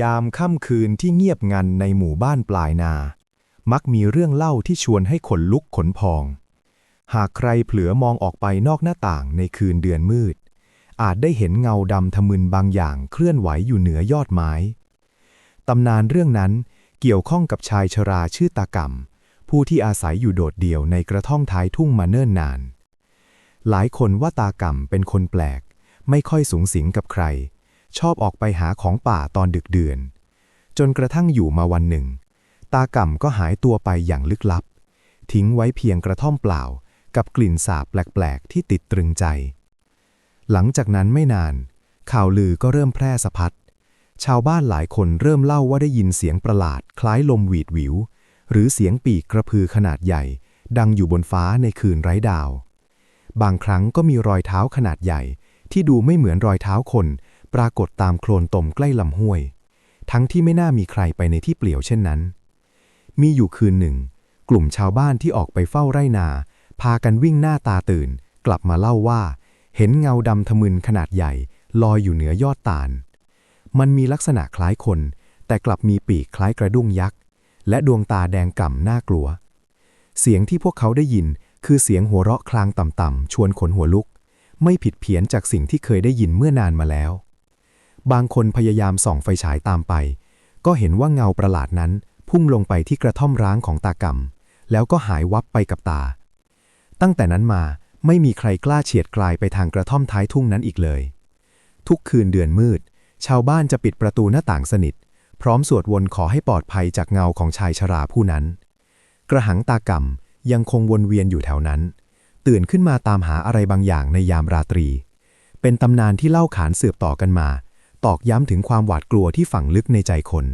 ยามค่ำคืนที่เงียบงันในหมู่บ้านปลายนา มักมีเรื่องเล่าที่ชวนให้ขนลุกขนพอง หากใครเผลอมองออกไปนอกหน้าต่างในคืนเดือนมืด อาจได้เห็นเงาดำทะมึนบางอย่างเคลื่อนไหวอยู่เหนือยอดไม้ ตำนานเรื่องนั้นเกี่ยวข้องกับชายชราชื่อตากำผู้ที่อาศัยอยู่โดดเดี่ยวในกระท่อมท้ายทุ่งมาเนิ่นนาน หลายคนว่าตากำเป็นคนแปลก ไม่ค่อยสูงสิงกับใคร ชอบออกไปหาของป่าตอนดึกเดือน จนกระทั่งอยู่มาวันหนึ่ง ตากำก็หายตัวไปอย่างลึกลับ ทิ้งไว้เพียงกระท่อมเปล่า กับกลิ่นสาบแปลกๆ ที่ติดตรึงใจ หลังจากนั้นไม่นาน ข่าวลือก็เริ่มแพร่สะพัด ชาวบ้านหลายคนเริ่มเล่าว่าได้ยินเสียงประหลาด คล้ายลมหวีดหวิว หรือเสียงปีกกระพือขนาดใหญ่ ดังอยู่บนฟ้าในคืนไร้ดาว บางครั้งก็มีรอยเท้าขนาดใหญ่ที่ดูไม่เหมือนรอยเท้าคน ปรากฏตามโคลนตมใกล้ลำห้วย ทั้งที่ไม่น่ามีใครไปในที่เปลี่ยวเช่นนั้น มีอยู่คืนหนึ่ง กลุ่มชาวบ้านที่ออกไปเฝ้าไร่นา พากันวิ่งหน้าตาตื่น กลับมาเล่าว่า เห็นเงาดำทะมึนขนาดใหญ่ ลอยอยู่เหนือยอดตาล มันมีลักษณะคล้ายคน แต่กลับมีปีกคล้ายกระดุ้งยักษ์และดวงตาแดงก่ำน่ากลัว เสียงที่พวกเขาได้ยินคือเสียงหัวเราะคลางต่ำๆชวนขนหัวลุก ไม่ผิดเพี้ยนจากสิ่งที่เคยได้ยินเมื่อนานมาแล้ว บางคนพยายามส่องไฟฉายตามไป ก็เห็นว่าเงาประหลาดนั้น พุ่งลงไปที่กระท่อมร้างของตากำแล้วก็หายวับไปกับตา ตั้งแต่นั้นมาไม่มีใครกล้าเฉียดกลายไปทางกระท่อมท้ายทุ่งนั้นอีกเลย ทุกคืนเดือนมืด ชาวบ้านจะปิดประตูหน้าต่างสนิท พร้อมสวดวนขอให้ปลอดภัยจากเงาของชายชราผู้นั้น กระหังตากำยังคงวนเวียนอยู่แถวนั้น ตื่นขึ้นมาตามหาอะไรบางอย่างในยามราตรี เป็นตำนานที่เล่าขานสืบต่อกันมา ตอกย้ำถึงความหวาดกลัวที่ฝังลึกในใจคน